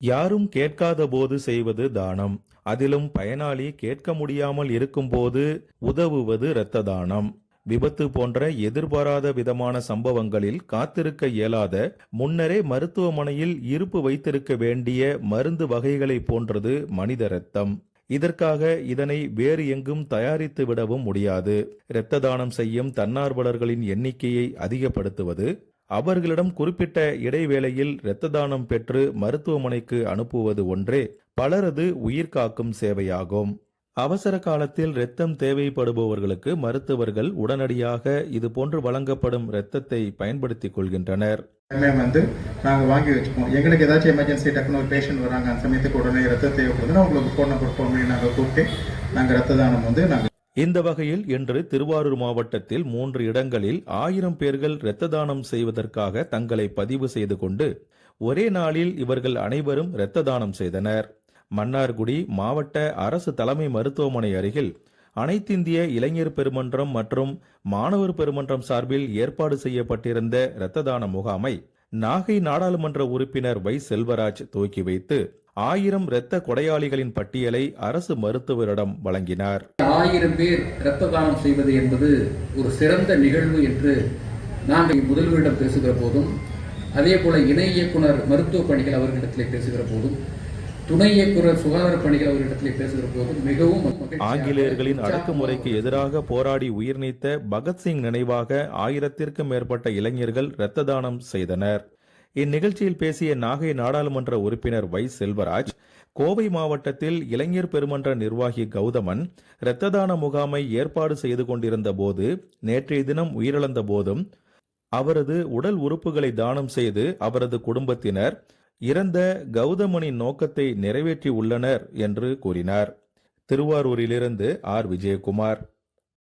யாரும் கேட்காத போது செய்வது தானம். அதிலும் பயனாளி கேட்க முடியாமல் இருக்கும்போது உதவுவது இரத்த தானம். விபத்து போன்ற எதிர்பாராத விதமான சம்பவங்களில் காத்திருக்க இயலாத முன்னரே மருத்துவமனையில் இருப்பு வைத்திருக்க வேண்டிய மருந்து வகைகளை போன்றது மனித இரத்தம். இதற்காக இதனை வேறு எங்கும் தயாரித்து விடவும் முடியாது. இரத்த தானம் செய்யும் தன்னார்வலர்களின் எண்ணிக்கையை அதிகப்படுத்துவது அவர்களிடம் குறிப்பிட்ட இடைவேளையில் இரத்த தானம் பெற்று மருத்துவமனைக்கு அனுப்புவது ஒன்றே பலரது உயிர் காக்கும் சேவையாகும். அவசர காலத்தில் இரத்தம் தேவைப்படுபவர்களுக்கு மருத்துவர்கள் உடனடியாக இது போன்று வழங்கப்படும் இரத்தத்தை பயன்படுத்திக் கொள்கின்றனர். வந்து நாங்கள் வாங்கி வச்சுப்போம் எங்களுக்கு ஏதாச்சும் எமர்ஜென்சி டக்குனு ஒரு பேஷண்ட் வராங்க அந்த சமயத்துக்கு உடனே ரத்த தேவைப்படுதுன்னா உங்களுக்கு ஃபோன் நம்பர் ஃபோன் பண்ணி நாங்கள் கூப்பிட்டு நாங்கள் ரத்த தானம் வந்து நாங்கள் இந்த வகையில் இன்று திருவாரூர் மாவட்டத்தில் மூன்று இடங்களில் ஆயிரம் பேர்கள் இரத்த தானம் செய்வதற்காக தங்களை பதிவு செய்து கொண்டு ஒரே நாளில் இவர்கள் அனைவரும் இரத்த தானம் செய்தனர். மன்னார்குடி மாவட்ட அரசு தலைமை மருத்துவமனை அருகில் அனைத்திந்திய இளைஞர் பெருமன்றம் மற்றும் மாணவர் பெருமன்றம் சார்பில் ஏற்பாடு செய்யப்பட்டிருந்த இரத்த தான முகாமை நாகை நாடாளுமன்ற உறுப்பினர் வை செல்வராஜ் துவக்கி வைத்து ஆயிரம் இரத்த கொடையாளிகளின் பட்டியலை அரசு மருத்துவரிடம் வழங்கினார். ஆயிரம் பேர் இரத்த தானம் செய்வது என்பது ஒரு சிறந்த நிகழ்வு என்று நாங்கள் முதல்வரிடம் பேசுகிற போதும் அதே போல இணை இயக்குனர் மருத்துவ பணிகள் அவர்களிடத்திலே பேசுகிற போதும் துணை இயக்குனர் சுகாதார பணிகள் அவர்களிடத்திலே பேசுகிற போதும் மிகவும் ஆங்கிலேயர்களின் அடக்குமுறைக்கு எதிராக போராடி உயிர் நீத்த பகத்சிங் நினைவாக ஆயிரத்திற்கும் மேற்பட்ட இளைஞர்கள் இரத்த தானம் செய்தனர். இந்நிகழ்ச்சியில் பேசிய நாகை நாடாளுமன்ற உறுப்பினர் வை. செல்வராஜ் கோவை மாவட்டத்தில் இளைஞர் பெருமன்ற நிர்வாகி கௌதமன் இரத்த தான முகாமை ஏற்பாடு செய்து கொண்டிருந்த போது நேற்றைய தினம் உயிரிழந்த போதும் அவரது உடல் உறுப்புகளை தானம் செய்து அவரது குடும்பத்தினர் இறந்த கௌதமனின் நோக்கத்தை நிறைவேற்றி உள்ளனர் என்று கூறினார். திருவாரூரிலிருந்து ஆர். விஜயகுமார்.